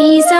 नि सा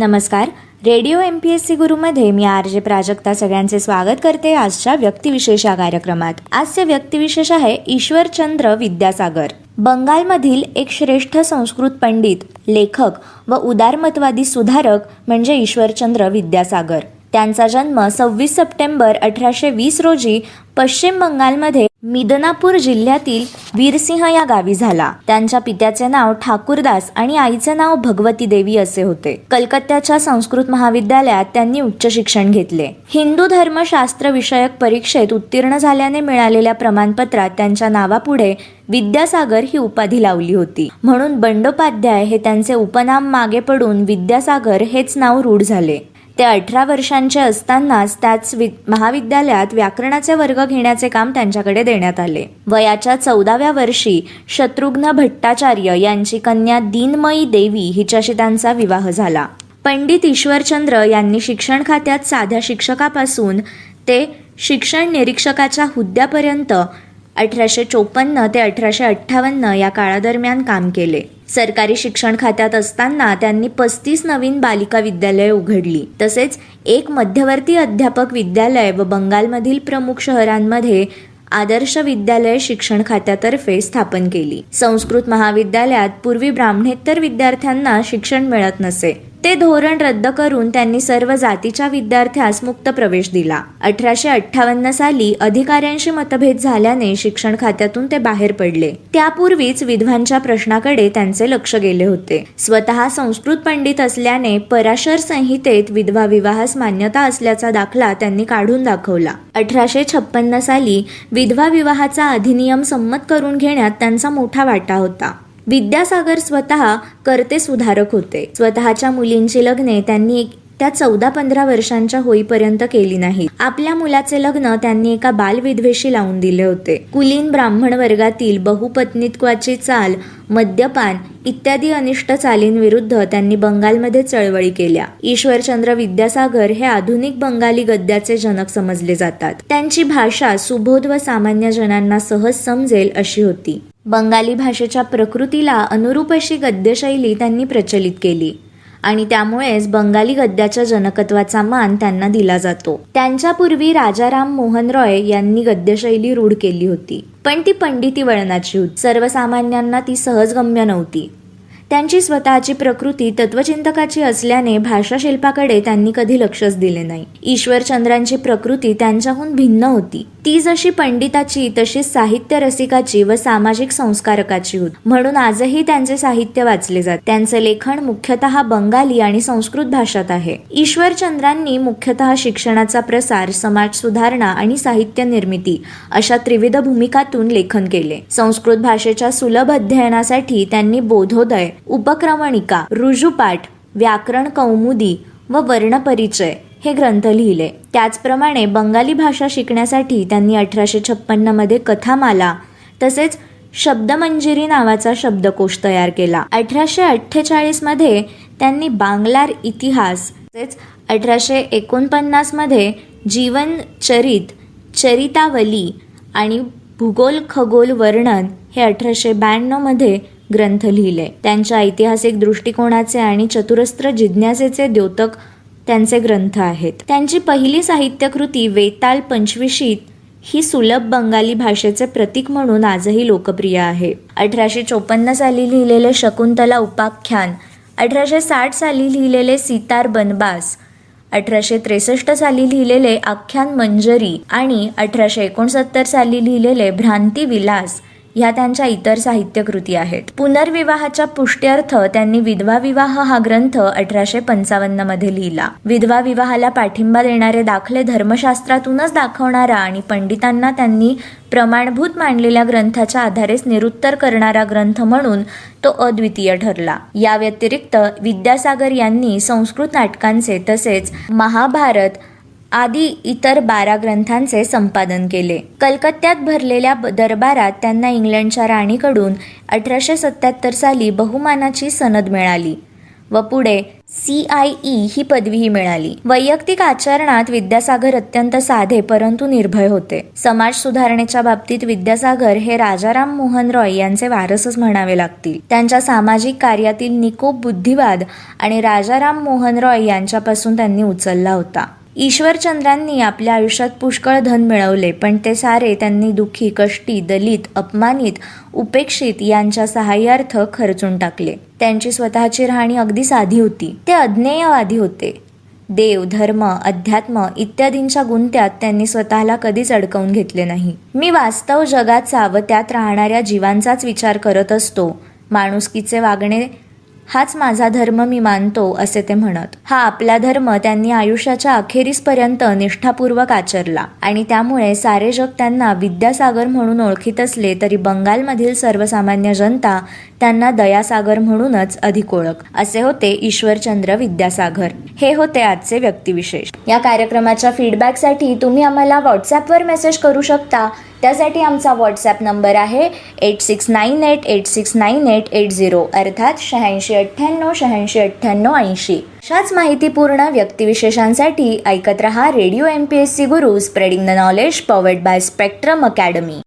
नमस्कार. Radio M P S C गुरुमध्ये मी आर जे प्राजक्ता सगळ्यांचे स्वागत करते आजच्या व्यक्तिविशेष या कार्यक्रमात. आजचे व्यक्तिविशेष आहे ईश्वरचंद्र विद्यासागर. बंगालमधील एक श्रेष्ठ संस्कृत पंडित लेखक व उदारमतवादी सुधारक म्हणजे ईश्वरचंद्र विद्यासागर. त्यांचा जन्म सव्वीस सप्टेंबर अठराशे वीस रोजी पश्चिम बंगालमध्ये मिदनापूर जिल्ह्यातील वीरसिंह या गावी झाला. त्यांच्या पित्याचे नाव ठाकूरदास आणि आईचे नाव भगवती देवी असे होते. कलकत्त्याच्या संस्कृत महाविद्यालयात त्यांनी उच्च शिक्षण घेतले. हिंदू धर्मशास्त्र विषयक परीक्षेत उत्तीर्ण झाल्याने मिळालेल्या प्रमाणपत्रात त्यांच्या नावापुढे विद्यासागर ही उपाधी लावली होती. म्हणून बंडोपाध्याय हे त्यांचे उपनाम मागे पडून विद्यासागर हेच नाव रूढ झाले. ते अठरा वर्षांचे असतानाच त्याच वि महाविद्यालयात व्याकरणाचे वर्ग घेण्याचे काम त्यांच्याकडे देण्यात आले. वयाच्या चौदाव्या वर्षी शत्रुघ्न भट्टाचार्य यांची कन्या दिनमयी देवी हिच्याशी त्यांचा विवाह झाला. पंडित ईश्वरचंद्र यांनी शिक्षण खात्यात साध्या शिक्षकापासून ते शिक्षण निरीक्षकाच्या हुद्द्यापर्यंत अठराशे चोपन्न ते अठराशे अठ्ठावन्न या काळादरम्यान काम केले. सरकारी शिक्षण खात्यात असताना त्यांनी पस्तीस नवीन बालिका विद्यालये उघडली. तसेच एक मध्यवर्ती अध्यापक विद्यालय व बंगालमधील प्रमुख शहरांमध्ये आदर्श विद्यालय शिक्षण खात्यातर्फे स्थापन केली. संस्कृत महाविद्यालयात पूर्वी ब्राह्मणेतर विद्यार्थ्यांना शिक्षण मिळत नसे. ते धोरण रद्द करून त्यांनी सर्व जातीच्या विद्यार्थ्यास मुक्त प्रवेश दिला. अठराशे अठ्ठावन्न साली अधिकाऱ्यांशी मतभेद झाल्याने शिक्षण खात्यातून ते बाहेर पडले. त्यापूर्वीच विधवांच्या प्रश्नाकडे त्यांचे लक्ष गेले होते. स्वतः संस्कृत पंडित असल्याने पराशर संहितेत विधवा विवाहास मान्यता असल्याचा दाखला त्यांनी काढून दाखवला. अठराशे छप्पन्न साली विधवा विवाहाचा अधिनियम संमत करून घेण्यात त्यांचा मोठा वाटा होता. विद्यासागर स्वतः करते सुधारक होते. स्वतःच्या मुलींची लग्ने त्यांनी एक त्या चौदा पंधरा वर्षांच्या होईपर्यंत केली नाही. आपल्या मुलाचे लग्न त्यांनी एका बालविधवेशी लावून दिले होते. कुलीन ब्राह्मण वर्गातील बहुपत्नीत्वाची चाल मद्यपान इत्यादी अनिष्ट चालींविरुद्ध त्यांनी बंगालमध्ये चळवळी केल्या. ईश्वरचंद्र विद्यासागर हे आधुनिक बंगाली गद्याचे जनक समजले जातात. त्यांची भाषा सुबोध व सामान्य जनांना सहज समजेल अशी होती. बंगाली भाषेच्या प्रकृतीला अनुरूप अशी गद्यशैली त्यांनी प्रचलित केली. आणि त्यामुळेच बंगाली गद्याच्या जनकत्वाचा मान त्यांना दिला जातो. त्यांच्यापूर्वी राजाराम मोहन रॉय यांनी गद्यशैली रूढ केली होती. पण ती पंडिती वळणाची होती. सर्वसामान्यांना ती सहजगम्य नव्हती. त्यांची स्वतःची प्रकृती तत्वचिंतकाची असल्याने भाषाशिल्पाकडे त्यांनी कधी लक्षच दिले नाही. ईश्वरचंद्रांची प्रकृती त्यांच्याहून भिन्न होती. ती जशी पंडिताची तशी साहित्य रसिकाची व सामाजिक संस्कारकाची होती. म्हणून आजही त्यांचे साहित्य वाचले जाते. त्यांचे लेखन मुख्यतः बंगाली आणि संस्कृत भाषात आहे. ईश्वरचंद्रांनी मुख्यतः शिक्षणाचा प्रसार समाज सुधारणा आणि साहित्य निर्मिती अशा त्रिविध भूमिकातून लेखन केले. संस्कृत भाषेच्या सुलभ अध्ययनासाठी त्यांनी बोधोदय उपक्रमणिका ऋजुपाठ व्याकरण कौमुदी व वर्णपरिचय हे ग्रंथ लिहिले. त्याचप्रमाणे बंगाली भाषा शिकण्यासाठी त्यांनी अठराशे छप्पन्नमध्ये कथामाला तसेच शब्दमंजिरी नावाचा शब्दकोश तयार केला. अठराशे अठ्ठेचाळीसमध्ये त्यांनी बांगलार इतिहास तसेच अठराशे एकोणपन्नासमध्ये जीवनचरित चरितावली आणि भूगोल खगोल वर्णन हे अठराशे ब्याण्णवमध्ये ग्रंथ लिहिले. त्यांच्या ऐतिहासिक दृष्टिकोनाचे आणि चतुरस्त्र जिज्ञासेचे द्योतक त्यांचे ग्रंथ आहेत. त्यांची पहिली साहित्यकृती वेताल पंचविशीत ही सुलभ बंगाली भाषेचे प्रतीक म्हणून आजही लोकप्रिय आहे. अठराशे चोपन्न साली लिहिलेले शकुंतला उपाख्यान अठराशे साठ साली लिहिलेले सितार बनबास अठराशे त्रेसष्ट साली लिहिलेले आख्यान मंजरी आणि अठराशे एकोणसत्तर साली लिहिलेले भ्रांती विलास ह्या त्यांच्या इतर साहित्यकृती आहेत. पुनर्विवाहाच्या पुष्ट्यर्थ त्यांनी विधवा विवाह हा ग्रंथ अठराशे पंचावन्नमध्ये लिहिला. विधवा विवाहाला पाठिंबा देणारे दाखले धर्मशास्त्रातूनच दाखवणारा आणि पंडितांना त्यांनी प्रमाणभूत मांडलेल्या ग्रंथाच्या आधारेच निरुत्तर करणारा ग्रंथ म्हणून तो अद्वितीय ठरला. या व्यतिरिक्त विद्यासागर यांनी संस्कृत नाटकांचे तसेच महाभारत आदी इतर बारा ग्रंथांचे संपादन केले. कलकत्त्यात भरलेल्या दरबारात त्यांना इंग्लंडच्या राणीकडून अठराशे सत्याहत्तर साली बहुमानाची सनद मिळाली व पुढे सी आय ई ही पदवीही मिळाली. वैयक्तिक आचरणात विद्यासागर अत्यंत साधे परंतु निर्भय होते. समाज सुधारणेच्या बाबतीत विद्यासागर हे राजाराम मोहन रॉय यांचे वारसच म्हणावे लागतील. त्यांच्या सामाजिक कार्यातील निकोप बुद्धिवाद आणि राजाराम मोहन रॉय यांच्यापासून त्यांनी उचलला होता. ईश्वरचंद्रांनी आपल्या आयुष्यात पुष्कळ धन मिळवले पण ते सारे त्यांनी दुःखी कष्टी दलित अपमानित उपेक्षित यांच्या सहाय्यार्थ खर्चून टाकले. त्यांची स्वतःची राहणी अगदी साधी होती. ते अज्ञेयवादी होते. देव धर्म अध्यात्म इत्यादींच्या गुंत्यात त्यांनी स्वतःला कधीच अडकवून घेतले नाही. मी वास्तव जगाचा व त्यात राहणाऱ्या जीवांचाच विचार करत असतो. माणुसकीचे वागणे हाच माझा धर्म मी मानतो असे ते म्हणत. हा आपला धर्म त्यांनी आयुष्याच्या अखेरीसपर्यंत निष्ठापूर्वक आचरला. आणि त्यामुळे सारे जग त्यांना विद्यासागर म्हणून ओळखीत असले तरी बंगालमधील सर्वसामान्य जनता त्यांना दयासागर म्हणूनच अधिक ओळख. असे होते ईश्वरचंद्र विद्यासागर. हे होते आजचे व्यक्तिविशेष. या कार्यक्रमाच्या फीडबॅकसाठी तुम्ही आम्हाला व्हॉट्सॲपवर मेसेज करू शकता. त्यासाठी आमचा व्हॉट्सॲप नंबर आहे eight six nine eight eight six nine eight eight zero अर्थात शहाऐंशी अठ्ठ्याण्णव शहाऐंशी अठ्ठ्याण्णव ऐंशी. अशाच माहितीपूर्ण व्यक्तिविशेषांसाठी ऐकत रहा radio M P S C Guru spreading the knowledge powered by Spectrum Academy